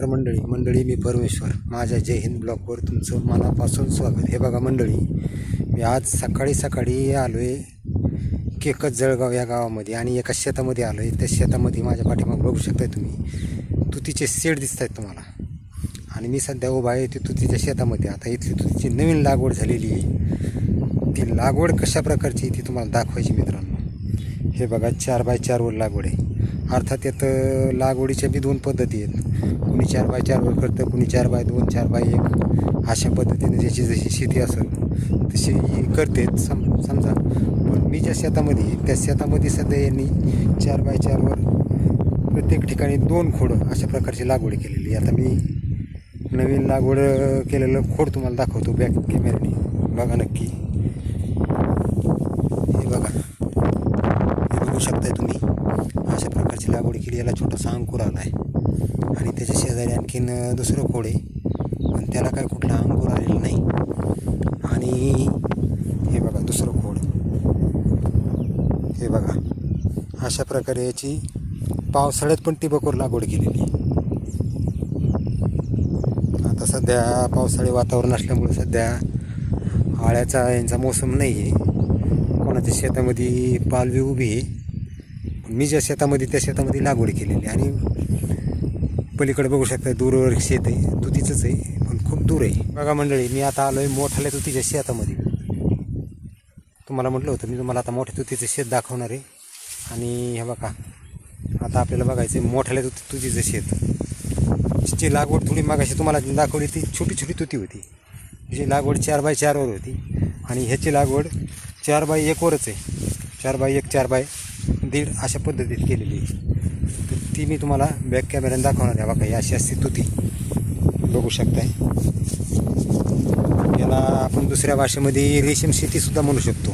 तर मंडळी मंडळी मी परमेश्वर. माझ्या जय हिंद ब्लॉगवर तुमचं मनापासून स्वागत. हे बघा मंडळी मी आज सकाळी सकाळी आलो आहे केकत जळगाव या गावामध्ये आणि एका शेतामध्ये आलो आहे त्या शेतामध्ये माझ्या पाठीमाग बघू शकताय तुम्ही तुतीचे सेड दिसत आहेत तुम्हाला. आणि मी सध्या उभा आहे ते तुतीच्या शेतामध्ये. आता इथली तुतीची नवीन लागवड झालेली आहे. ती लागवड कशा प्रकारची आहे ती तुम्हाला दाखवायची मित्रांनो. हे बघा चार बाय चारवर लागवड आहे. अर्थात यात लागवडीच्या बी दोन पद्धती आहेत. कुणी चार बाय चारवर करतं कुणी चार बाय दोन चार बाय एक अशा पद्धतीने ज्याची जशी शेती असेल तशी करते सम समजा. पण मी ज्या शेतामध्ये त्या शेतामध्ये सध्या यांनी चार बाय चारवर प्रत्येक ठिकाणी दोन खोडं अशा प्रकारची लागवड केलेली आहे. आता मी नवीन लागवड केलेलं खोड तुम्हाला दाखवतो बॅक कॅमेऱ्याने. बघा नक्की. हे बघा. हे बघू शकताय तुम्ही. अशा प्रकारची लागवड केली याला छोटासा अंकुर आला आहे आणि त्याच्या शेजारी आणखीन दुसरं खोड आहे. पण त्याला काय कुठला अंकुर आलेला नाही. आणि हे बघा दुसरं खोड. हे बघा अशा प्रकारे याची पावसाळ्यात पण टिबकवर लागवड केलेली आहे. आता सध्या पावसाळी वातावरण असल्यामुळे सध्या आळ्याचा यांचा मोसम नाही आहे कोणाच्या शेतामध्ये पालवी उभी आहे. मी ज्या शेतामध्ये त्या शेतामध्ये लागवड केलेली आणि पलीकडे बघू शकता दूरवर शेत आहे तुतीचंच आहे पण खूप दूर आहे. बघा मंडळी मी आता आलो आहे मोठाल्या तुतीच्या शेतामध्ये. तुम्हाला म्हटलं होतं मी तुम्हाला आता मोठ्या तुतीचं शेत दाखवणार आहे. आणि हे बघा आता आपल्याला बघायचं आहे मोठ्याला तुती तुतीचं शेत. ची लागवड थोडी मागाशी तुम्हाला दाखवली ती छोटी छोटी तुती होती. जी लागवड चार बाय चारवर होती. आणि ह्याची लागवड चार बाय एकवरच आहे. चार बाय एक चार बाय दीड अशा पद्धतीत केलेली आहे. ती मी तुम्हाला बॅक कॅमेऱ्याने दाखवणार आहे. बघा ही अशी असते तुती. बघू शकताय. याला आपण दुसऱ्या भाषेमध्ये रेशीम शेतीसुद्धा म्हणू शकतो.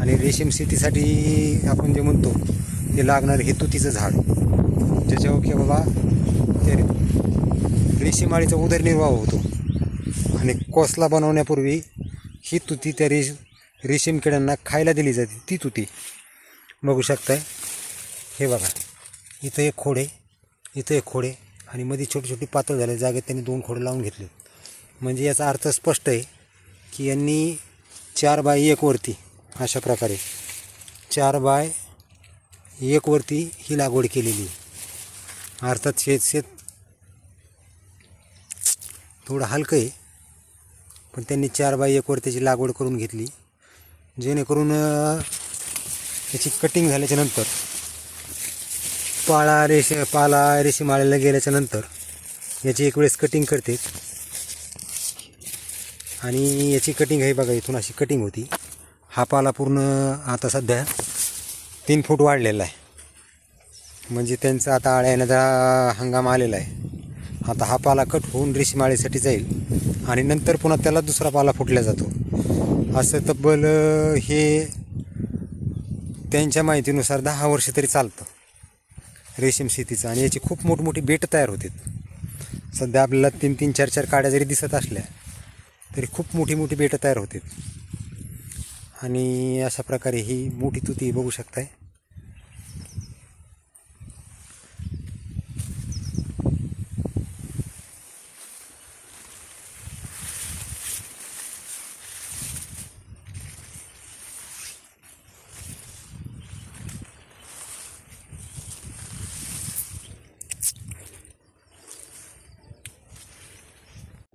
आणि रेशीम शेतीसाठी आपण जे म्हणतो ते लागणारं हे तुतीचं झाड. ज्याच्यावर की बाबा ते रेशीम आळीचा उदरनिर्वाह होतो. आणि कोसला बनवण्यापूर्वी ही तुती त्या रेश रेशीम किड्यांना खायला दिली जाते. ती तुती. बघू शकताय. हे बघा. इथं एक खोड आहे इथं एक खोड आहे आणि मध्ये छोटी छोटी पातळ झाले. जागेत त्यांनी दोन खोडे लावून घेतले. म्हणजे याचा अर्थ स्पष्ट आहे की यांनी चार बाय एकवरती अशा प्रकारे चार बाय एकवरती ही लागवड केलेली आहे. अर्थात शेत शेत थोडं हलकं आहे पण त्यांनी चार बाय एकवर त्याची लागवड करून घेतली. जेणेकरून त्याची कटिंग झाल्याच्यानंतर पाला पाळा पाला रेशीम आळ्याला गेल्याच्यानंतर याची एक वेळेस कटिंग करते. आणि याची कटिंग आहे बघा इथून अशी कटिंग होती. हा पाला पूर्ण आता सध्या तीन फूट वाढलेला आहे. म्हणजे त्यांचा आता आळ्या येण्याचा हंगाम आलेला आहे. आता हा पाला कट होऊन रेशीमाळेसाठी जाईल आणि नंतर पुन्हा त्याला दुसरा पाला फुटला जातो. असं तब्बल हे त्यांच्या माहितीनुसार दहा वर्ष तरी चालतं. रेशीम शेतीचं. आणि याची खूप मोठमोठी बेट तयार होते. सध्या आपल्याला तीन तीन चार चार काड्या जरी दिसत असल्या तरी खूप मोठी मोठी बेटं तयार होते. आणि अशा प्रकारे ही मोठी तुती बघू शकताय.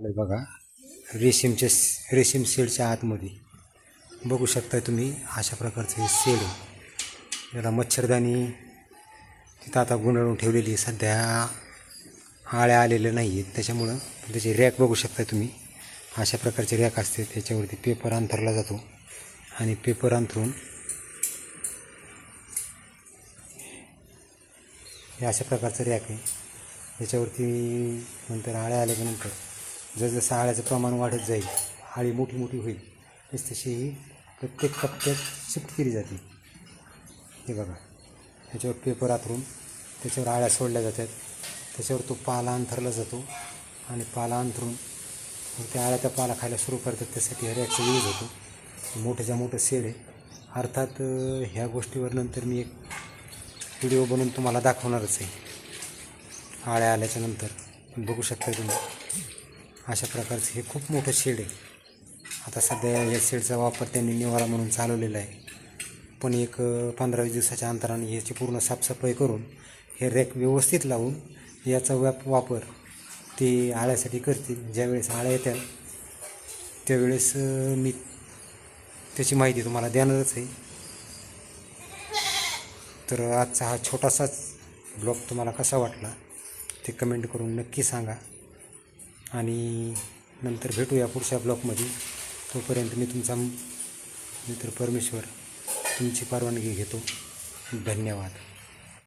बघा. रेशीमच्या रेशीम सेलच्या आतमध्ये. बघू शकता तुम्ही अशा प्रकारचं हे सेल आहे. याला मच्छरदाणी तिथं आता गुंडाळून ठेवलेली आहे. सध्या आळ्या आलेल्या नाही आहेत. त्याच्यामुळं त्याचे रॅक बघू शकता तुम्ही. अशा प्रकारचे रॅक असते. त्याच्यावरती पेपर अंथरला जातो. आणि पेपर अंथरून हे अशा प्रकारचं रॅक आहे. त्याच्यावरती नंतर आळ्या आल्याच्यानंतर जसजसं आळ्याचं प्रमाण वाढत जाईल आळी मोठी मोठी होईल तस तशी ही प्रत्येक टप्प्यात शिफ्ट केली जाते. हे बघा त्याच्यावर पेपर आथरून त्याच्यावर आळ्या सोडल्या जातात त्याच्यावर तो पाला अंथरला जातो आणि पाला अंथरून मग त्या आळ्या त्या पाला खायला सुरू करतात त्यासाठी हऱ्याचा यूज होतो. मोठ्याच्या मोठं शेड आहे. अर्थात ह्या गोष्टीवर नंतर मी एक व्हिडिओ बनवून तुम्हाला दाखवणारच आहे. आळ्या आल्याच्यानंतर. बघू शकता तुम्ही. अशा प्रकारचं हे खूप मोठं शेड आहे. आता सध्या या शेडचा वापर त्यांनी निवारा म्हणून चालवलेला आहे. पण एक पंधरा वीस दिवसाच्या अंतराने याची पूर्ण साफसफाई करून हे रॅक व्यवस्थित लावून याचा व्याप वापर ते आळ्यासाठी करतील. ज्यावेळेस आळ्या येतात त्यावेळेस मी त्याची माहिती तुम्हाला देणारच आहे. तर आजचा हा छोटासाच ब्लॉग तुम्हाला कसा वाटला ते कमेंट करून नक्की सांगा. आणि नंतर भेटूया पुढच्या ब्लॉकमध्ये तोपर्यंत मी तुमचा मित्र परमेश्वर तुमची परवानगी घेतो. धन्यवाद.